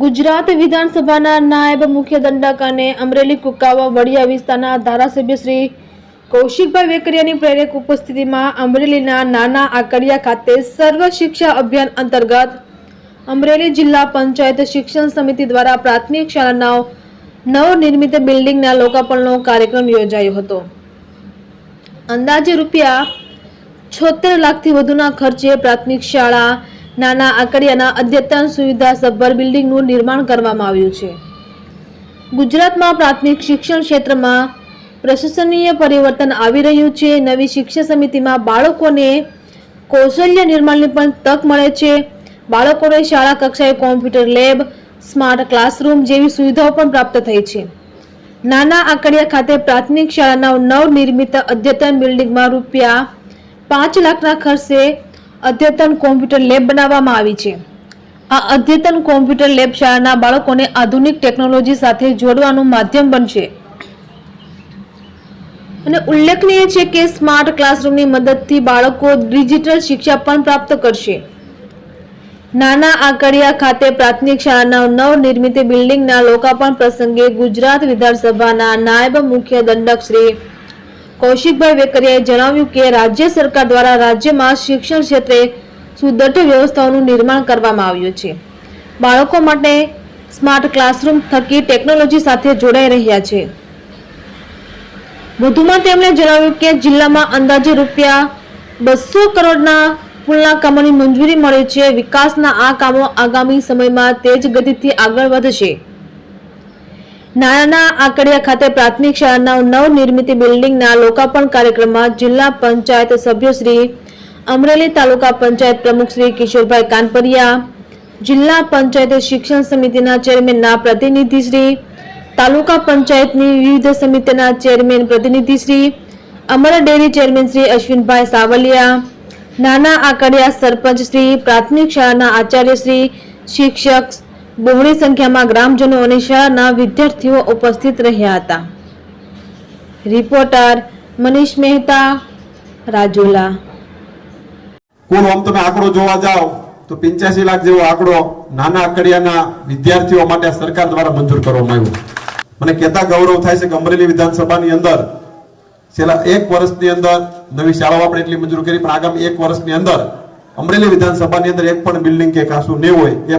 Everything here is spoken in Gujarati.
ગુજરાત વિધાનસભાના નાયબ મુખ્ય દંડક અને અમરેલી કુકાવા વડિયા વિસ્તારના ધારાસભ્ય શ્રી કૌશિકભાઈ વેકરિયાની પ્રેરક ઉપસ્થિતિમાં અમરેલીના નાના આકડિયા ખાતે સર્વ શિક્ષા અભિયાન અંતર્ગત અમરેલી જિલ્લા પંચાયત શિક્ષણ સમિતિ દ્વારા પ્રાથમિક શાળાના નવનિર્મિત બિલ્ડિંગના લોકાર્પણનો કાર્યક્રમ યોજાયો હતો. અંદાજે રૂપિયા છોતેર લાખથી વધુના ખર્ચે પ્રાથમિક શાળા નાના આંકડિયાના અદ્યતન સુવિધા સભર બિલ્ડિંગનું નિર્માણ કરવામાં આવ્યું છે. ગુજરાતમાં પ્રાથમિક શિક્ષણ ક્ષેત્રમાં પ્રશંસનીય પરિવર્તન આવી રહ્યું છે. નવી શિક્ષણ સમિતિમાં બાળકોને કૌશલ્ય નિર્માણની પણ તક મળે છે. બાળકોને શાળા કક્ષાએ કોમ્પ્યુટર લેબ, સ્માર્ટ ક્લાસરૂમ જેવી સુવિધાઓ પણ પ્રાપ્ત થઈ છે. નાના આંકડિયા ખાતે પ્રાથમિક શાળાના નવનિર્મિત અદ્યતન બિલ્ડિંગમાં રૂપિયા પાંચ લાખના ખર્ચે અદ્યતન કોમ્પ્યુટર લેબ બનાવવામાં આવી છે. આ અદ્યતન કોમ્પ્યુટર લેબ શાળાના બાળકોને આધુનિક ટેકનોલોજી સાથે જોડવાનું માધ્યમ બનશે. અને ઉલ્લેખનીય છે કે સ્માર્ટ ક્લાસરૂમની મદદથી બાળકો ડિજિટલ શિક્ષા પણ પ્રાપ્ત કરશે. નાના આકડિયા ખાતે પ્રાથમિક શાળાના નવનિર્મિત બિલ્ડિંગના લોકાર્પણ પ્રસંગે ગુજરાત વિધાનસભાના નાયબ મુખ્ય દંડક શ્રી કૌશિકભાઈ વેકરિયાએ જણાવ્યું કે રાજ્ય સરકાર દ્વારા રાજ્યમાં શિક્ષણ ક્ષેત્રે સુદ્રઢ વ્યવસ્થાઓનું નિર્માણ કરવામાં આવ્યું છે. બાળકો માટે સ્માર્ટ ક્લાસરૂમ થકી ટેકનોલોજી સાથે જોડાઈ રહ્યા છે. વધુમાં તેમણે જણાવ્યું કે જિલ્લામાં અંદાજે રૂપિયા બસો કરોડના પુલના કામોની મંજૂરી મળી છે. વિકાસના આ કામો આગામી સમયમાં તેજ ગતિથી આગળ વધશે. નાના આકડિયા ખાતે પ્રાથમિક શાળાના નવનિર્મિત બિલ્ડિંગના લોકાર્પણ કાર્યક્રમમાં જિલ્લા પંચાયત સભ્ય શ્રી અમરેલી તાલુકા પંચાયત પ્રમુખ શ્રી કિશોરભાઈ કાનપરિયા, જિલ્લા પંચાયત શિક્ષણ સમિતિના ચેરમેનના પ્રતિનિધિ શ્રી, તાલુકા પંચાયતની વિવિધ સમિતિના ચેરમેન પ્રતિનિધિ શ્રી, અમર ડેરી ચેરમેન શ્રી અશ્વિનભાઈ સાવલિયા, નાના આકડિયા સરપંચ શ્રી, પ્રાથમિક શાળાના આચાર્ય શ્રી, શિક્ષક બહોળી સંખ્યામાં ગ્રામજનો અને શાળાના વિદ્યાર્થીઓ ઉપસ્થિત રહ્યા હતા. રિપોર્ટર મનીષ મહેતા, રાજુલા. કુલ આમ તમે આંકડો જોવા જાઓ, તો પિંચ્યાસી લાખ જેવો આંકડો નાના અકડિયાના વિદ્યાર્થીઓ માટે સરકાર દ્વારા મંજૂર કરવામાં આવ્યો. મને કહેતા ગૌરવ થાય છે કે અમરેલી વિધાનસભાની અંદર છેલ્લા એક વર્ષની અંદર નવી શાળાઓ આપણે એટલી મંજૂર કરી, પણ આગામી એક વર્ષની અંદર અમરેલી વિધાનસભાની અંદર એક પણ બિલ્ડિંગ કે કાશું નહીં હોય